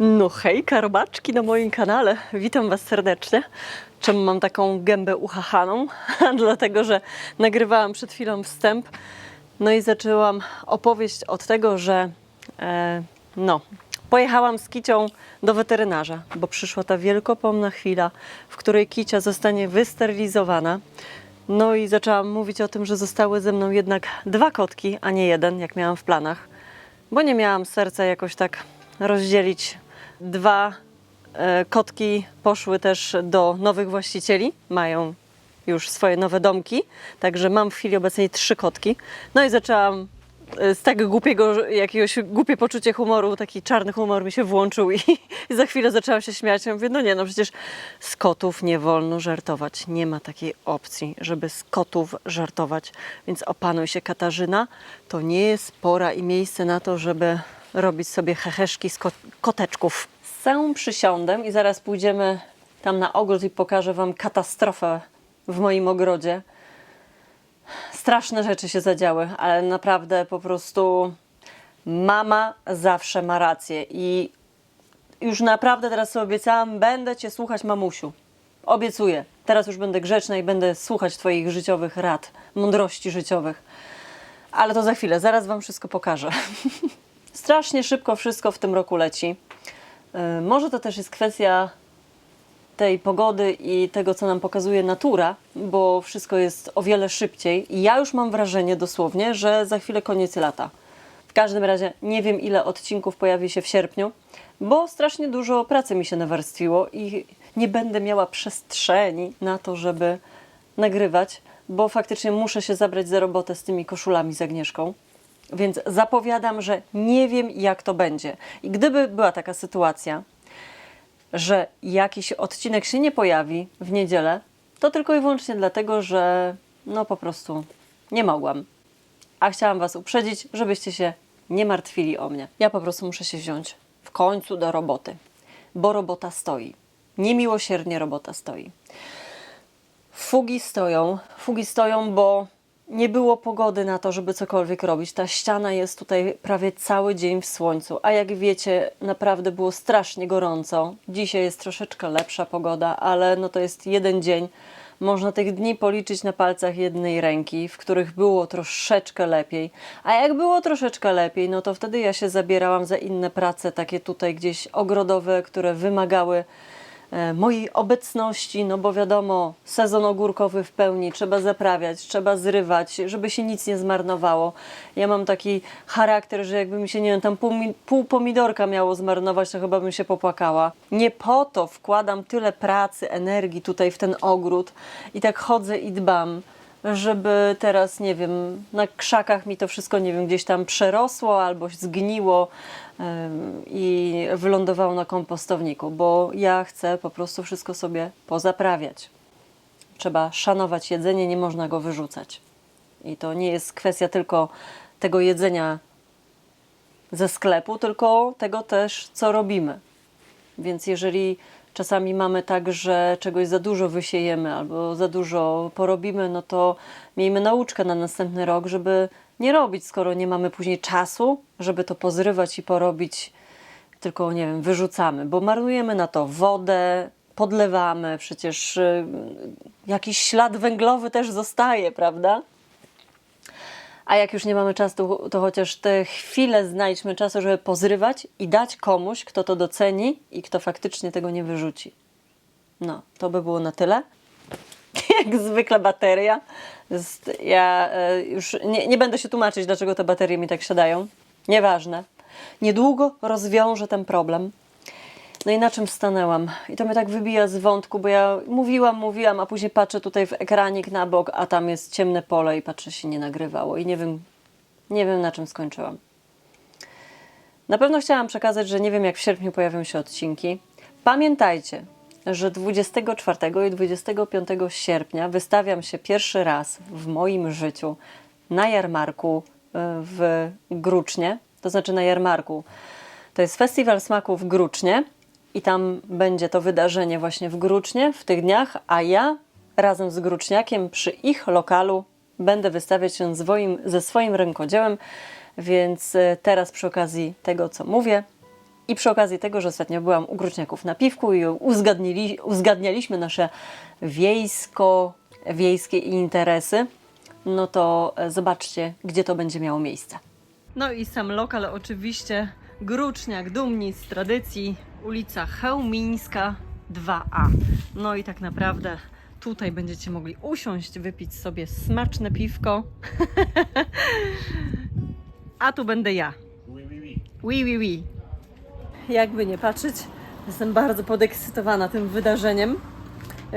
No hejka, robaczki na moim kanale. Witam Was serdecznie. Czemu mam taką gębę uchachaną? Dlatego, że nagrywałam przed chwilą wstęp, no i zaczęłam opowieść od tego, że e, no, pojechałam z Kicią do weterynarza, bo przyszła ta wielkopomna chwila, w której Kicia zostanie wysterylizowana. No i zaczęłam mówić o tym, że zostały ze mną jednak dwa kotki, a nie jeden, jak miałam w planach, bo nie miałam serca jakoś tak rozdzielić. Dwa e, kotki poszły też do nowych właścicieli, mają już swoje nowe domki, także mam w chwili obecnej trzy kotki. No i zaczęłam e, z tak głupiego, jakiegoś głupie poczucie humoru, taki czarny humor mi się włączył i, i za chwilę zaczęłam się śmiać. Ja mówię, no nie, no przecież z kotów nie wolno żartować. Nie ma takiej opcji, żeby z kotów żartować. Więc opanuj się Katarzyna, to nie jest pora i miejsce na to, żeby robić sobie heheszki z ko- koteczków. Z całym przysiądem i zaraz pójdziemy tam na ogród i pokażę Wam katastrofę w moim ogrodzie straszne rzeczy się zadziały, ale naprawdę po prostu mama zawsze ma rację i już naprawdę teraz sobie obiecałam, będę Cię słuchać, mamusiu. Obiecuję. Teraz już będę grzeczna i będę słuchać Twoich życiowych rad, mądrości życiowych. Ale to za chwilę, zaraz Wam wszystko pokażę. Strasznie szybko wszystko w tym roku leci. Yy, Może to też jest kwestia tej pogody i tego, co nam pokazuje natura, bo wszystko jest o wiele szybciej. I ja już mam wrażenie dosłownie, że za chwilę koniec lata. W każdym razie nie wiem, ile odcinków pojawi się w sierpniu, bo strasznie dużo pracy mi się nawarstwiło i nie będę miała przestrzeni na to, żeby nagrywać, bo faktycznie muszę się zabrać za robotę z tymi koszulami z Agnieszką. Więc zapowiadam, że nie wiem, jak to będzie. I gdyby była taka sytuacja, że jakiś odcinek się nie pojawi w niedzielę, to tylko i wyłącznie dlatego, że no po prostu nie mogłam. A chciałam Was uprzedzić, żebyście się nie martwili o mnie. Ja po prostu muszę się wziąć w końcu do roboty, bo robota stoi. Niemiłosiernie robota stoi. Fugi stoją, fugi stoją, bo nie było pogody na to, żeby cokolwiek robić. Ta ściana jest tutaj prawie cały dzień w słońcu, a jak wiecie, naprawdę było strasznie gorąco. Dzisiaj jest troszeczkę lepsza pogoda, ale no to jest jeden dzień. Można tych dni policzyć na palcach jednej ręki, w których było troszeczkę lepiej. A jak było troszeczkę lepiej, no to wtedy ja się zabierałam za inne prace, takie tutaj gdzieś ogrodowe, które wymagały mojej obecności, no bo wiadomo, sezon ogórkowy w pełni, trzeba zaprawiać, trzeba zrywać, żeby się nic nie zmarnowało. Ja mam taki charakter, że jakby mi się, nie wiem, tam pół, pół pomidorka miało zmarnować, to chyba bym się popłakała. Nie po to wkładam tyle pracy, energii tutaj w ten ogród i tak chodzę i dbam żeby teraz, nie wiem, na krzakach mi to wszystko, nie wiem, gdzieś tam przerosło albo zgniło i wylądowało na kompostowniku, bo ja chcę po prostu wszystko sobie pozaprawiać. Trzeba szanować jedzenie, nie można go wyrzucać. I to nie jest kwestia tylko tego jedzenia ze sklepu, tylko tego też, co robimy. Więc jeżeli czasami mamy tak, że czegoś za dużo wysiejemy albo za dużo porobimy, no to miejmy nauczkę na następny rok, żeby nie robić, skoro nie mamy później czasu, żeby to pozrywać i porobić, tylko nie wiem, wyrzucamy, bo marnujemy na to wodę, podlewamy, przecież y, jakiś ślad węglowy też zostaje, prawda? A jak już nie mamy czasu, to chociaż te chwile znajdźmy czasu, żeby pozrywać i dać komuś, kto to doceni i kto faktycznie tego nie wyrzuci. No, to by było na tyle. Jak zwykle bateria. Ja e, już nie, nie będę się tłumaczyć, dlaczego te baterie mi tak siadają. Nieważne. Niedługo rozwiążę ten problem. No i na czym stanęłam? I to mnie tak wybija z wątku, bo ja mówiłam, mówiłam, a później patrzę tutaj w ekranik na bok, a tam jest ciemne pole i patrzę, się nie nagrywało i nie wiem, nie wiem na czym skończyłam. Na pewno chciałam przekazać, że nie wiem jak w sierpniu pojawią się odcinki. Pamiętajcie, że 24 i 25 sierpnia wystawiam się pierwszy raz w moim życiu na jarmarku y, w Grucznie, to znaczy na jarmarku. To jest Festiwal Smaku w Grucznie i tam będzie to wydarzenie właśnie w Grucznie w tych dniach, a ja razem z Gruczniakiem przy ich lokalu będę wystawiać się swoim, ze swoim rękodziełem, więc y, teraz przy okazji tego, co mówię, I przy okazji tego, że ostatnio byłam u Gruczniaków na piwku i uzgadnili, uzgadnialiśmy nasze wiejsko, wiejskie interesy, no to e, zobaczcie, gdzie to będzie miało miejsce. No i sam lokal oczywiście Gruczniak, dumni z tradycji, ulica Chełmińska 2A. No i tak naprawdę tutaj będziecie mogli usiąść, wypić sobie smaczne piwko. A tu będę ja. Oui, oui, oui. Jakby nie patrzeć, jestem bardzo podekscytowana tym wydarzeniem.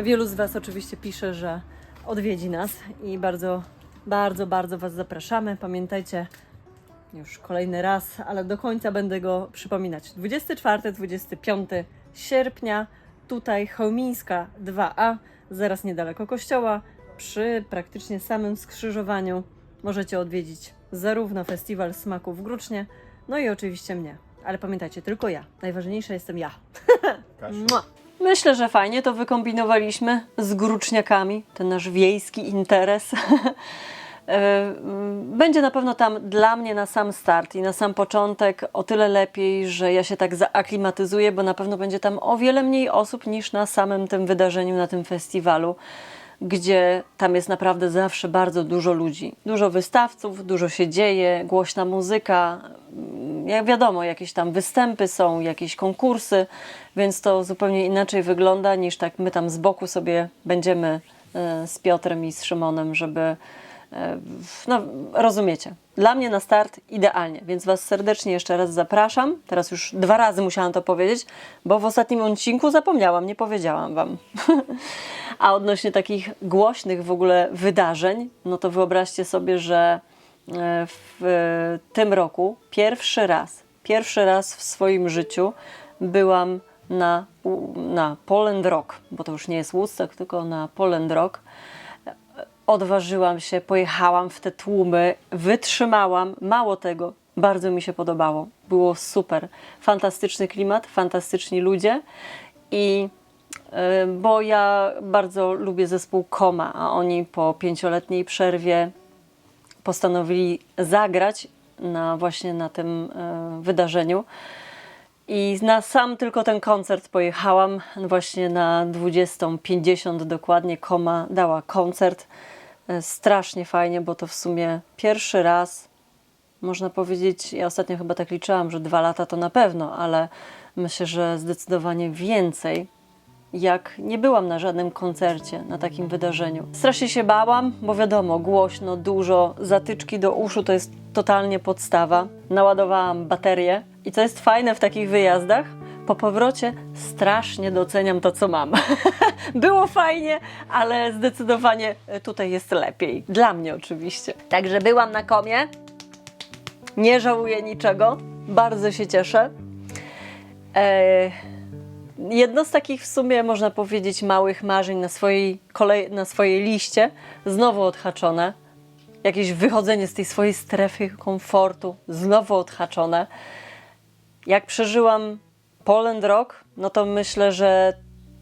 Wielu z Was oczywiście pisze, że odwiedzi nas i bardzo, bardzo, bardzo Was zapraszamy. Pamiętajcie, już kolejny raz, ale do końca będę go przypominać. 24-25 sierpnia, tutaj Chełmińska 2A, zaraz niedaleko kościoła, przy praktycznie samym skrzyżowaniu możecie odwiedzić zarówno Festiwal Smaku w Grucznie, no i oczywiście mnie. Ale pamiętajcie, tylko ja. Najważniejsza jestem ja. Mua. Myślę, że fajnie to wykombinowaliśmy z gruczniakami, ten nasz wiejski interes. E, Będzie na pewno tam dla mnie na sam start i na sam początek o tyle lepiej, że ja się tak zaaklimatyzuję, bo na pewno będzie tam o wiele mniej osób niż na samym tym wydarzeniu, na tym festiwalu, gdzie tam jest naprawdę zawsze bardzo dużo ludzi. Dużo wystawców, dużo się dzieje, głośna muzyka, mm, jak wiadomo, jakieś tam występy są, jakieś konkursy, więc to zupełnie inaczej wygląda niż tak my tam z boku sobie będziemy e, z Piotrem i z Szymonem, żeby e, no, rozumiecie. Dla mnie na start idealnie, więc Was serdecznie jeszcze raz zapraszam. Teraz już dwa razy musiałam to powiedzieć, bo w ostatnim odcinku zapomniałam, nie powiedziałam Wam. A odnośnie takich głośnych w ogóle wydarzeń, no to wyobraźcie sobie, że e, w tym roku pierwszy raz, pierwszy raz w swoim życiu byłam na, na Poland Rock, bo to już nie jest Woodstock, tylko na Poland Rock odważyłam się, pojechałam w te tłumy, wytrzymałam. Mało tego, bardzo mi się podobało. Było super. Fantastyczny klimat, fantastyczni ludzie i y, bo ja bardzo lubię zespół Koma, a oni po pięcioletniej przerwie postanowili zagrać na właśnie na tym y, wydarzeniu. I na sam tylko ten koncert pojechałam właśnie na 20.50 dokładnie. Koma dała koncert. E, Strasznie fajnie, bo to w sumie pierwszy raz, można powiedzieć, ja ostatnio chyba tak liczyłam, że dwa lata to na pewno, ale myślę, że zdecydowanie więcej, jak nie byłam na żadnym koncercie, na takim wydarzeniu. Strasznie się bałam, bo wiadomo, głośno, dużo, zatyczki do uszu to jest totalnie podstawa. Naładowałam baterię i co jest fajne w takich wyjazdach, po powrocie strasznie doceniam to, co mam. Było fajnie, ale zdecydowanie tutaj jest lepiej. Dla mnie oczywiście. Także byłam na komie. Nie żałuję niczego. Bardzo się cieszę. Eee, jedno z takich w sumie, można powiedzieć, małych marzeń na swojej, kolej, na swojej liście, znowu odhaczone. Jakieś wychodzenie z tej swojej strefy komfortu, znowu odhaczone. Jak przeżyłam Poland Rock, no to myślę, że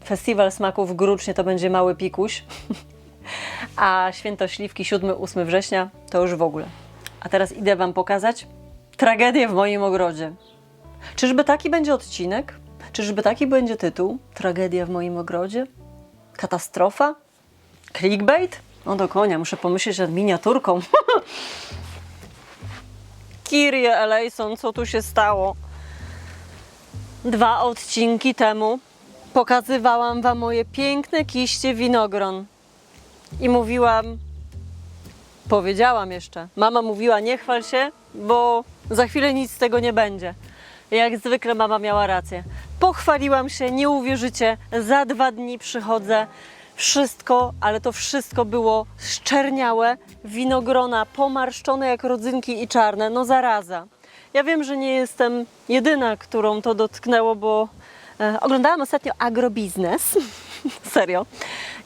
Festiwal Smaków Grucznie to będzie mały pikuś, a Święto Śliwki 7-8 września to już w ogóle. A teraz idę Wam pokazać tragedię w moim ogrodzie. Czyżby taki będzie odcinek? Czyżby taki będzie tytuł? Tragedia w moim ogrodzie? Katastrofa? Clickbait? No do konia, muszę pomyśleć nad miniaturką. Kirie Elejson, co tu się stało? Dwa odcinki temu pokazywałam Wam moje piękne kiście winogron i mówiłam, powiedziałam jeszcze, mama mówiła nie chwal się, bo za chwilę nic z tego nie będzie. Jak zwykle mama miała rację. Pochwaliłam się, nie uwierzycie, za dwa dni przychodzę, wszystko, ale to wszystko było szczerniałe, winogrona pomarszczone jak rodzynki i czarne, no zaraza. Ja wiem, że nie jestem jedyna, którą to dotknęło, bo e, oglądałam ostatnio agrobiznes, serio,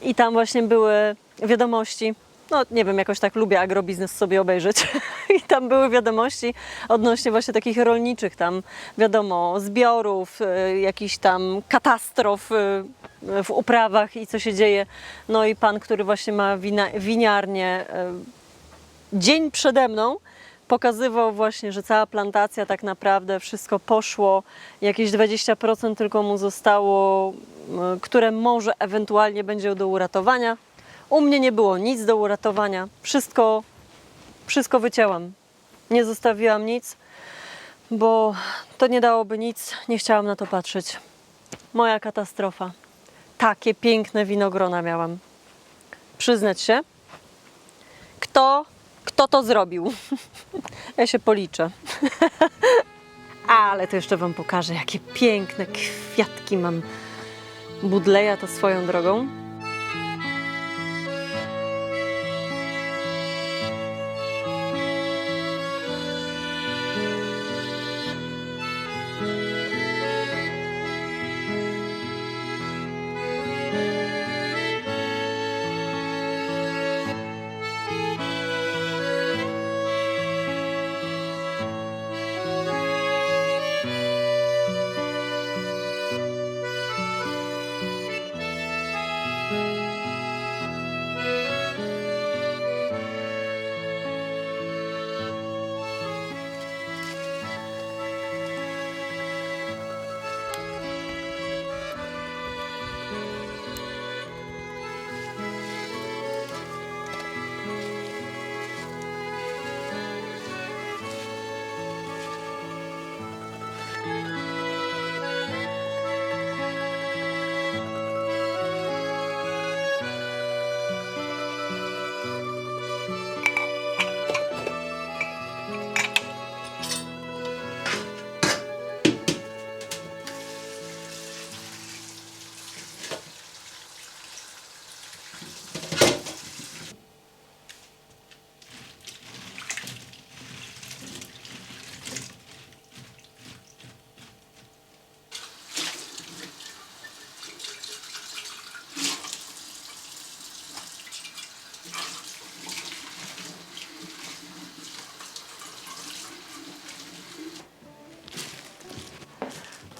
i tam właśnie były wiadomości, no nie wiem, jakoś tak lubię agrobiznes sobie obejrzeć. I tam były wiadomości odnośnie właśnie takich rolniczych tam, wiadomo, zbiorów, y, jakichś tam katastrof y, w uprawach i co się dzieje. No i pan, który właśnie ma wina, winiarnię dzień przede mną pokazywał właśnie, że cała plantacja tak naprawdę wszystko poszło, jakieś 20% tylko mu zostało, które może ewentualnie będzie do uratowania. U mnie nie było nic do uratowania. Wszystko, wszystko wycięłam. Nie zostawiłam nic, bo to nie dałoby nic. Nie chciałam na to patrzeć. Moja katastrofa. Takie piękne winogrona miałam. Przyznać się, kto, kto to zrobił? ja się policzę. Ale to jeszcze Wam pokażę, jakie piękne kwiatki mam. Budleja to swoją drogą.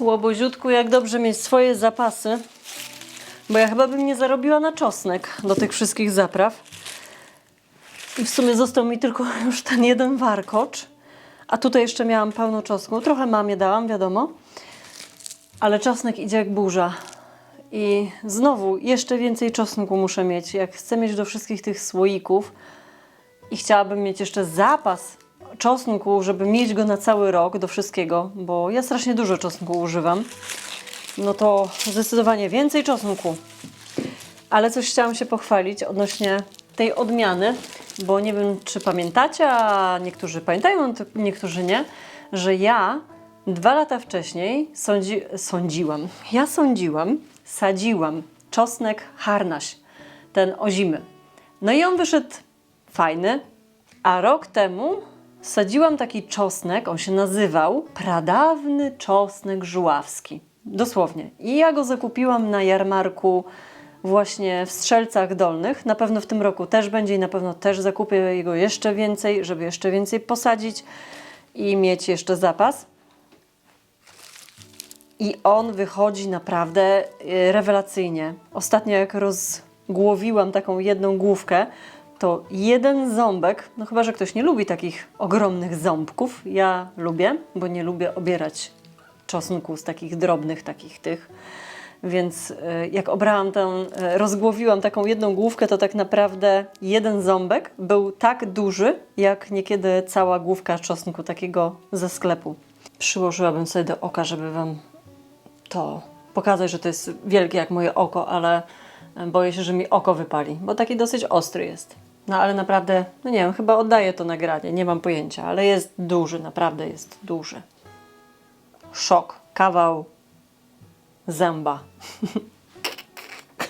Łobuziutku, jak dobrze mieć swoje zapasy, bo ja chyba bym nie zarobiła na czosnek do tych wszystkich zapraw. I w sumie został mi tylko już ten jeden warkocz, a tutaj jeszcze miałam pełno czosnku. Trochę mamie dałam, wiadomo, ale czosnek idzie jak burza. I znowu jeszcze więcej czosnku muszę mieć. Jak chcę mieć do wszystkich tych słoików i chciałabym mieć jeszcze zapas czosnku, żeby mieć go na cały rok do wszystkiego, bo ja strasznie dużo czosnku używam, no to zdecydowanie więcej czosnku. Ale coś chciałam się pochwalić odnośnie tej odmiany, bo nie wiem, czy pamiętacie, a niektórzy pamiętają, niektórzy nie, że ja dwa lata wcześniej sądzi, sądziłam, ja sądziłam, sadziłam czosnek harnaś, ten ozimy. No i on wyszedł fajny, a rok temu sadziłam taki czosnek, on się nazywał pradawny czosnek żuławski. Dosłownie. I ja go zakupiłam na jarmarku właśnie w Strzelcach Dolnych. Na pewno w tym roku też będzie i na pewno też zakupię jego jeszcze więcej, żeby jeszcze więcej posadzić i mieć jeszcze zapas. I on wychodzi naprawdę y, rewelacyjnie. Ostatnio jak rozgłowiłam taką jedną główkę, to jeden ząbek, no chyba, że ktoś nie lubi takich ogromnych ząbków, ja lubię, bo nie lubię obierać czosnku z takich drobnych, takich tych. Więc y, jak obrałam tę, y, rozgłowiłam taką jedną główkę, to tak naprawdę jeden ząbek był tak duży, jak niekiedy cała główka czosnku takiego ze sklepu. Przyłożyłabym sobie do oka, żeby Wam to pokazać, że to jest wielkie jak moje oko, ale e, boję się, że mi oko wypali, bo taki dosyć ostry jest. No ale naprawdę, no nie wiem, chyba oddaję to nagranie, nie mam pojęcia, ale jest duży, naprawdę jest duży. Szok, kawał zęba.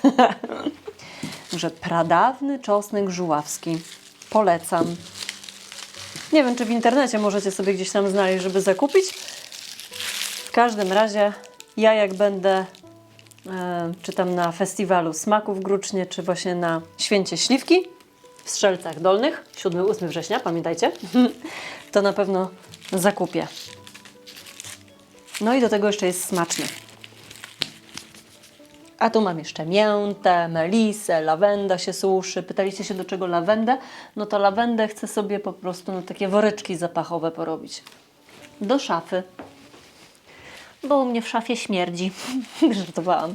że pradawny czosnek żuławski. Polecam. Nie wiem, czy w internecie możecie sobie gdzieś tam znaleźć, żeby zakupić. W każdym razie ja jak będę e, czy tam na festiwalu smaków Grucznie, czy właśnie na święcie śliwki w Strzelcach Dolnych, 7-8 września, pamiętajcie, to na pewno zakupię. No i do tego jeszcze jest smaczny. A tu mam jeszcze miętę, melisę, lawenda się suszy. Pytaliście się do czego lawendę? No to lawendę chcę sobie po prostu no, takie woreczki zapachowe porobić. Do szafy. Bo u mnie w szafie śmierdzi. Żartowałam.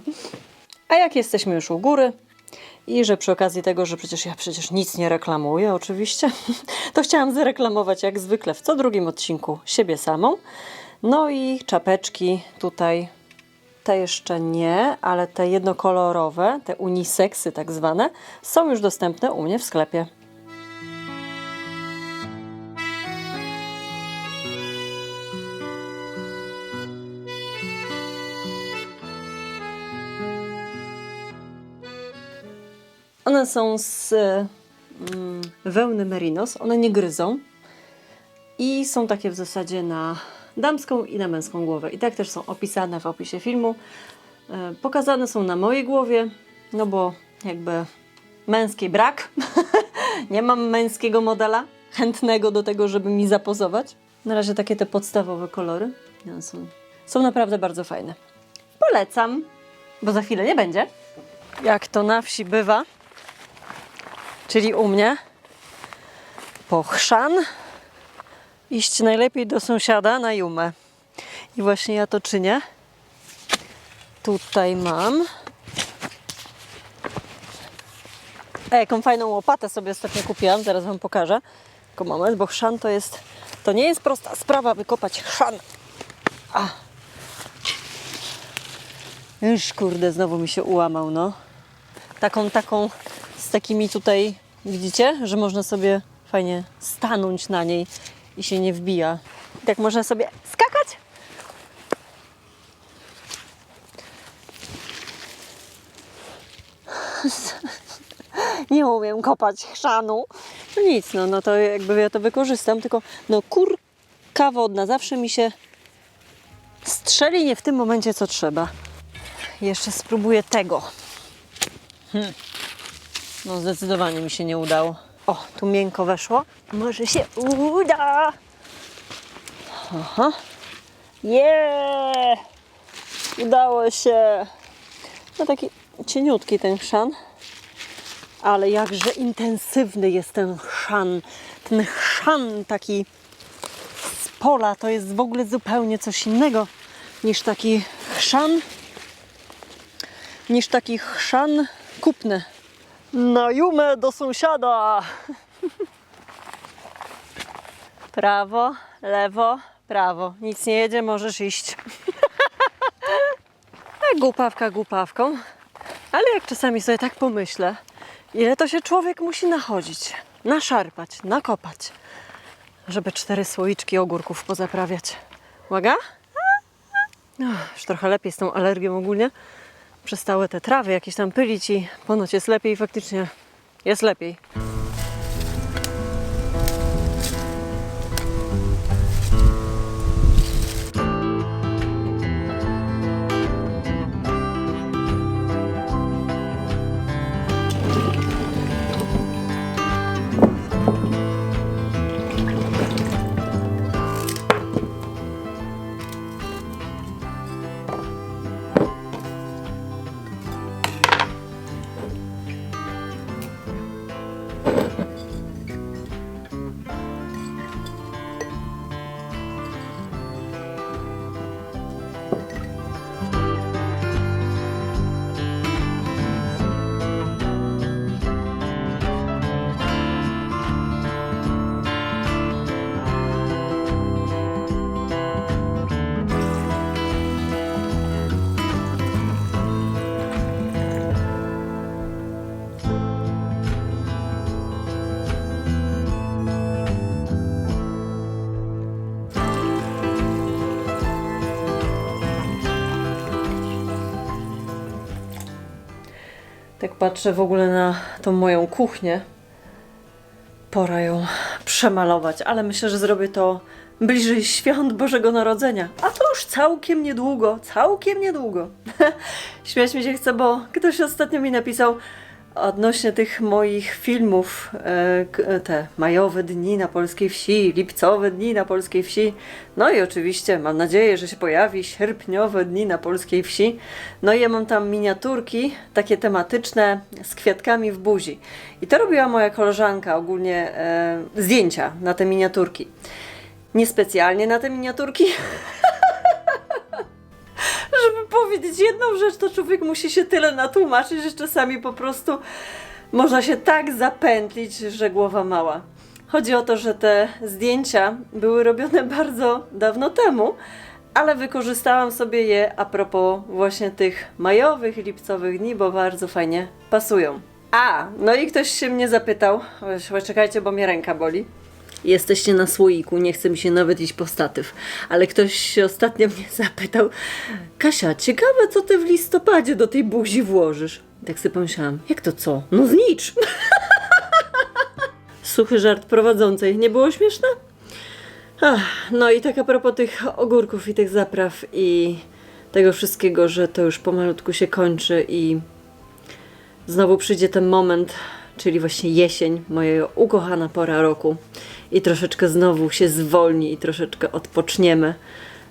A jak jesteśmy już u góry i że przy okazji tego, że przecież ja przecież nic nie reklamuję oczywiście, to chciałam zareklamować jak zwykle w co drugim odcinku siebie samą. No i czapeczki tutaj, te jeszcze nie, ale te jednokolorowe, te uniseksy tak zwane, są już dostępne u mnie w sklepie. One są z mm, wełny merinos, one nie gryzą i są takie w zasadzie na damską i na męską głowę. I tak też są opisane w opisie filmu. E, Pokazane są na mojej głowie, no bo jakby męskiej brak. nie mam męskiego modela chętnego do tego, żeby mi zapozować. Na razie takie te podstawowe kolory. Są, są naprawdę bardzo fajne. Polecam, bo za chwilę nie będzie. Jak to na wsi bywa, czyli u mnie, po chrzan iść najlepiej do sąsiada na Jumę. I właśnie ja to czynię. Tutaj mam. A jaką fajną łopatę sobie ostatnio kupiłam, zaraz Wam pokażę. Tylko moment, bo chrzan to jest, to nie jest prosta sprawa wykopać chrzan. A. Już kurde, znowu mi się ułamał, no. Taką, taką, z takimi tutaj, widzicie, że można sobie fajnie stanąć na niej i się nie wbija. I tak można sobie skakać. Nie umiem kopać chrzanu. No nic, no, no to jakby ja to wykorzystam, tylko no kurka wodna zawsze mi się strzeli nie w tym momencie, co trzeba. Jeszcze spróbuję tego. Hmm. No zdecydowanie mi się nie udało. O, tu miękko weszło. Może się uda. Aha. Yeah! Udało się. No taki cieniutki ten chrzan. Ale jakże intensywny jest ten chrzan. Ten chrzan taki z pola to jest w ogóle zupełnie coś innego niż taki chrzan niż taki chrzan kupny. Na jumę do sąsiada. Prawo, lewo, prawo. Nic nie jedzie, możesz iść. Tak, głupawka głupawką. Ale jak czasami sobie tak pomyślę, ile to się człowiek musi nachodzić, naszarpać, nakopać, żeby cztery słoiczki ogórków pozaprawiać. Uwaga? No, już trochę lepiej z tą alergią ogólnie przestały te trawy jakieś tam pylić i ponoć jest lepiej, faktycznie jest lepiej. Patrzę w ogóle na tą moją kuchnię. Pora ją przemalować, ale myślę, że zrobię to bliżej świąt Bożego Narodzenia. A to już całkiem niedługo, całkiem niedługo. Śmiać mi się chce, bo ktoś ostatnio mi napisał: odnośnie tych moich filmów, e, k- te majowe dni na polskiej wsi, lipcowe dni na polskiej wsi, no i oczywiście mam nadzieję, że się pojawi sierpniowe dni na polskiej wsi. No i ja mam tam miniaturki, takie tematyczne, z kwiatkami w buzi. I to robiła moja koleżanka, ogólnie e, zdjęcia na te miniaturki. Niespecjalnie na te miniaturki, żeby powiedzieć jedną rzecz, to człowiek musi się tyle natłumaczyć, że czasami po prostu można się tak zapętlić, że głowa mała. Chodzi o to, że te zdjęcia były robione bardzo dawno temu, ale wykorzystałam sobie je a propos właśnie tych majowych, lipcowych dni, bo bardzo fajnie pasują. A, no i ktoś się mnie zapytał, czekajcie, bo mnie ręka boli. Jesteście na słoiku, nie chce mi się nawet iść po statyw. Ale ktoś ostatnio mnie zapytał, Kasia, ciekawe co ty w listopadzie do tej buzi włożysz. Tak sobie pomyślałam, jak to co? No znicz! Suchy żart prowadzącej. Nie było śmieszne? Ach, no i tak a propos tych ogórków i tych zapraw i tego wszystkiego, że to już pomalutku się kończy i znowu przyjdzie ten moment, czyli właśnie jesień, moja ukochana pora roku i troszeczkę znowu się zwolni i troszeczkę odpoczniemy.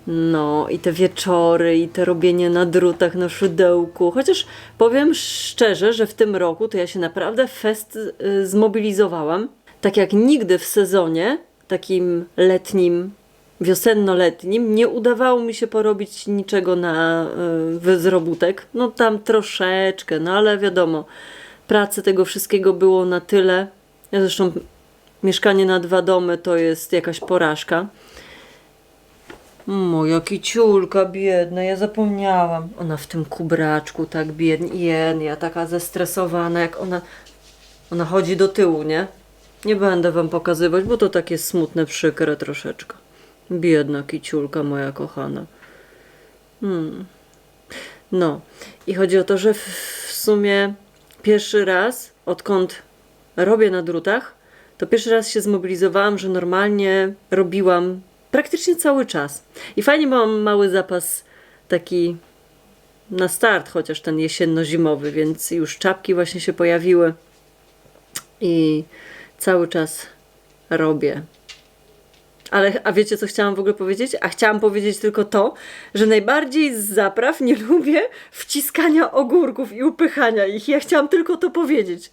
No i te wieczory i te robienie na drutach, na szydełku. Chociaż powiem szczerze, że w tym roku to ja się naprawdę fest y, zmobilizowałam. Tak jak nigdy w sezonie takim letnim, wiosenno-letnim nie udawało mi się porobić niczego na y, wyzrobutek. No tam troszeczkę, no ale wiadomo, pracy tego wszystkiego było na tyle. Ja zresztą mieszkanie na dwa domy to jest jakaś porażka. Moja kiciulka biedna, ja zapomniałam. Ona w tym kubraczku tak biednie, ja taka zestresowana, jak ona, ona chodzi do tyłu, nie? Nie będę wam pokazywać, bo to takie smutne, przykre troszeczkę. Biedna kiciulka moja kochana. Hmm. No, i chodzi o to, że w, w sumie pierwszy raz, odkąd robię na drutach, to pierwszy raz się zmobilizowałam, że normalnie robiłam praktycznie cały czas. I fajnie, mam mały zapas taki na start, chociaż ten jesienno-zimowy, więc już czapki właśnie się pojawiły i cały czas robię. Ale, a wiecie, co chciałam w ogóle powiedzieć? A chciałam powiedzieć tylko to, że najbardziej z zapraw nie lubię wciskania ogórków i upychania ich. Ja chciałam tylko to powiedzieć.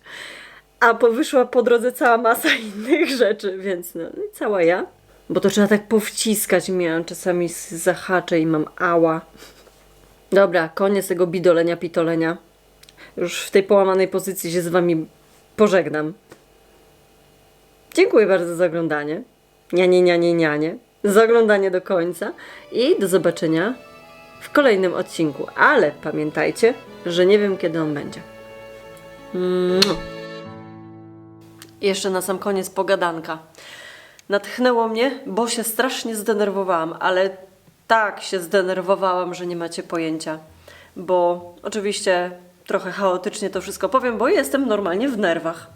A po, wyszła po drodze cała masa innych rzeczy, więc no, no cała ja. Bo to trzeba tak powciskać. Miałam czasami zahaczę i mam ała. Dobra, koniec tego bidolenia, pitolenia. Już w tej połamanej pozycji się z wami pożegnam. Dziękuję bardzo za oglądanie. Nianie, nianie, nianie. Za oglądanie do końca. I do zobaczenia w kolejnym odcinku. Ale pamiętajcie, że nie wiem kiedy on będzie. Mua. Jeszcze na sam koniec pogadanka. Natchnęło mnie, bo się strasznie zdenerwowałam, ale tak się zdenerwowałam, że nie macie pojęcia. Bo oczywiście trochę chaotycznie to wszystko powiem, bo jestem normalnie w nerwach.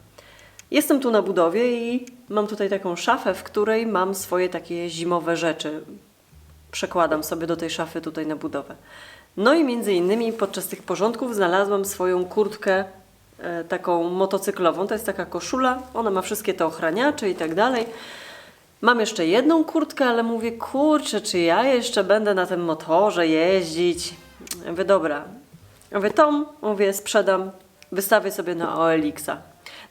Jestem tu na budowie i mam tutaj taką szafę, w której mam swoje takie zimowe rzeczy. Przekładam sobie do tej szafy tutaj na budowę. No i między innymi podczas tych porządków znalazłam swoją kurtkę taką motocyklową. To jest taka koszula, ona ma wszystkie te ochraniacze i tak dalej. Mam jeszcze jedną kurtkę, ale mówię, kurczę, czy ja jeszcze będę na tym motorze jeździć? Mówię, dobra. Mówię, tą, mówię, sprzedam, wystawię sobie na OLX-a.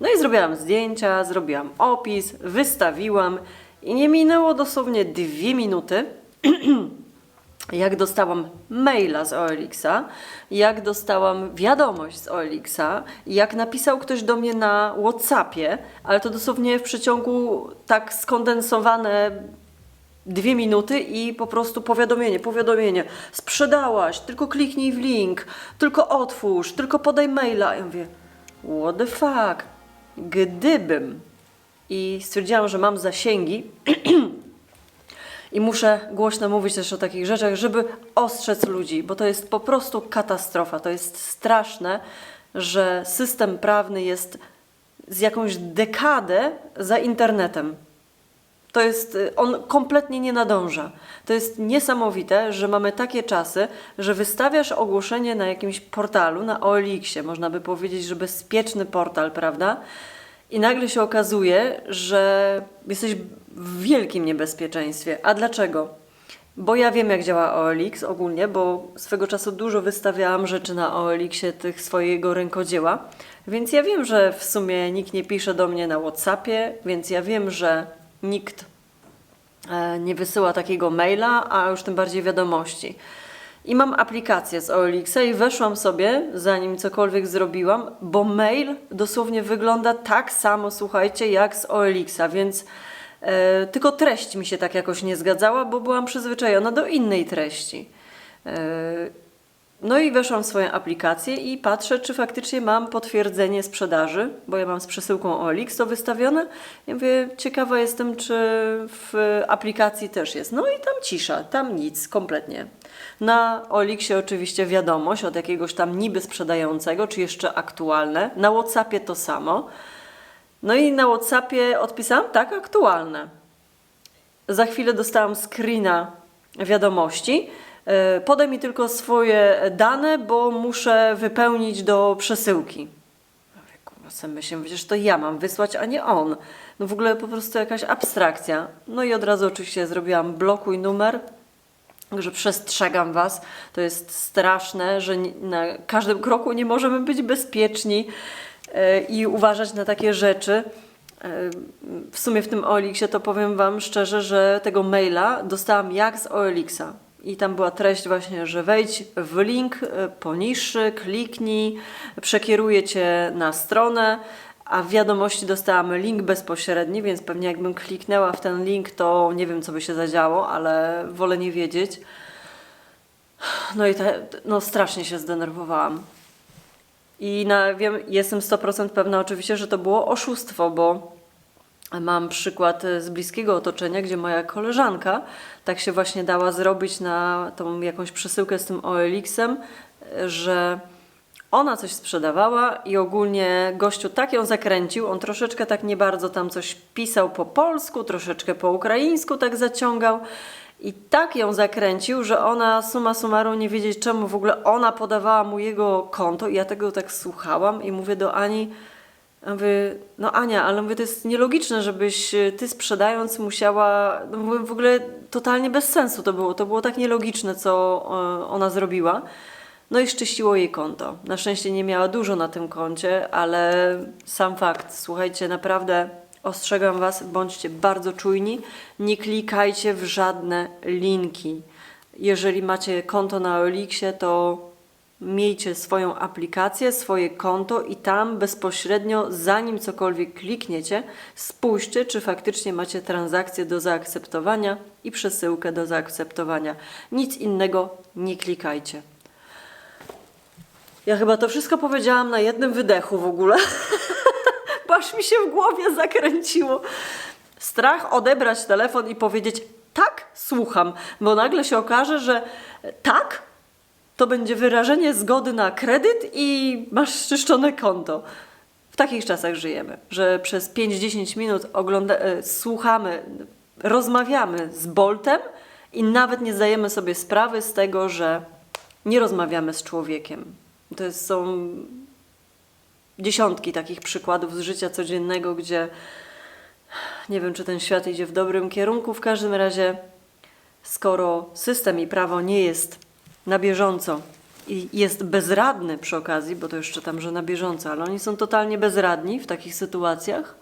No i zrobiłam zdjęcia, zrobiłam opis, wystawiłam i nie minęło dosłownie dwie minuty, jak dostałam maila z OLX-a, jak dostałam wiadomość z OLX-a, jak napisał ktoś do mnie na WhatsAppie, ale to dosłownie w przeciągu tak skondensowane dwie minuty i po prostu powiadomienie, powiadomienie. Sprzedałaś, tylko kliknij w link, tylko otwórz, tylko podaj maila. Ja mówię, what the fuck? Gdybym i stwierdziłam, że mam zasięgi, i muszę głośno mówić też o takich rzeczach, żeby ostrzec ludzi, bo to jest po prostu katastrofa. To jest straszne, że system prawny jest z jakąś dekadę za internetem. To jest, y, on kompletnie nie nadąża. To jest niesamowite, że mamy takie czasy, że wystawiasz ogłoszenie na jakimś portalu, na OLX-ie, można by powiedzieć, że bezpieczny portal, prawda? I nagle się okazuje, że jesteś w wielkim niebezpieczeństwie. A dlaczego? Bo ja wiem, jak działa OLX ogólnie, bo swego czasu dużo wystawiałam rzeczy na OLX-ie tych swojego rękodzieła, więc ja wiem, że w sumie nikt nie pisze do mnie na WhatsAppie, więc ja wiem, że nikt e, nie wysyła takiego maila, a już tym bardziej wiadomości. I mam aplikację z OLX-a i weszłam sobie, zanim cokolwiek zrobiłam, bo mail dosłownie wygląda tak samo, słuchajcie, jak z OLX-a, więc e, tylko treść mi się tak jakoś nie zgadzała, bo byłam przyzwyczajona do innej treści. E, no i weszłam w swoją aplikację i patrzę, czy faktycznie mam potwierdzenie sprzedaży, bo ja mam z przesyłką OLX to wystawione. Ja mówię, ciekawa jestem, czy w aplikacji też jest. No i tam cisza, tam nic, kompletnie. Na OLX-ie oczywiście wiadomość od jakiegoś tam niby sprzedającego, czy jeszcze aktualne. Na WhatsAppie to samo. No i na WhatsAppie odpisałam, tak, aktualne. Za chwilę dostałam screena wiadomości. E, Podaj mi tylko swoje dane, bo muszę wypełnić do przesyłki. Sobie myślę, przecież to ja mam wysłać, a nie on. No w ogóle po prostu jakaś abstrakcja. No i od razu oczywiście zrobiłam blokuj numer, że przestrzegam Was. To jest straszne, że na każdym kroku nie możemy być bezpieczni e, i uważać na takie rzeczy. E, W sumie w tym OLX-ie to powiem Wam szczerze, że tego maila dostałam jak z OLX-a. I tam była treść właśnie, że wejdź w link e, poniższy, kliknij, przekieruje Cię na stronę, a w wiadomości dostałam link bezpośredni, więc pewnie jakbym kliknęła w ten link, to nie wiem, co by się zadziało, ale wolę nie wiedzieć. No i te, no strasznie się zdenerwowałam. I na, wiem, jestem 100% pewna oczywiście, że to było oszustwo, bo mam przykład e, z bliskiego otoczenia, gdzie moja koleżanka tak się właśnie dała zrobić na tą jakąś przesyłkę z tym OLX-em, e, że ona coś sprzedawała i ogólnie gościu tak ją zakręcił, on troszeczkę tak nie bardzo tam coś pisał po polsku, troszeczkę po ukraińsku tak zaciągał i tak ją zakręcił, że ona summa summarum nie wiedzieć czemu w ogóle ona podawała mu jego konto. I ja tego tak słuchałam i mówię do Ani, ja mówię, no Ania, ale mówię, to jest nielogiczne, żebyś e, ty sprzedając musiała, no mówię, w ogóle totalnie bez sensu to było, to było tak nielogiczne, co ona zrobiła. No i szczyściło jej konto. Na szczęście nie miała dużo na tym koncie, ale sam fakt, słuchajcie, naprawdę ostrzegam Was, bądźcie bardzo czujni, nie klikajcie w żadne linki. Jeżeli macie konto na Olixie, to miejcie swoją aplikację, swoje konto i tam bezpośrednio, zanim cokolwiek klikniecie, spójrzcie, czy faktycznie macie transakcję do zaakceptowania i przesyłkę do zaakceptowania. Nic innego nie klikajcie. Ja chyba to wszystko powiedziałam na jednym wydechu w ogóle. Aż mi się w głowie zakręciło. Strach odebrać telefon i powiedzieć tak, słucham, bo nagle się okaże, że tak to będzie wyrażenie zgody na kredyt i masz czyszczone konto. W takich czasach żyjemy, że przez 5-10 minut ogląda- e, słuchamy, rozmawiamy z Boltem i nawet nie zdajemy sobie sprawy z tego, że nie rozmawiamy z człowiekiem. To są dziesiątki takich przykładów z życia codziennego, gdzie nie wiem, czy ten świat idzie w dobrym kierunku. W każdym razie, skoro system i prawo nie jest na bieżąco i jest bezradny przy okazji, bo to jeszcze tam, że na bieżąco, ale oni są totalnie bezradni w takich sytuacjach,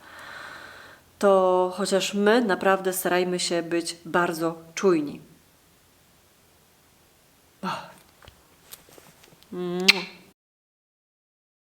to chociaż my naprawdę starajmy się być bardzo czujni. Ach. Mua.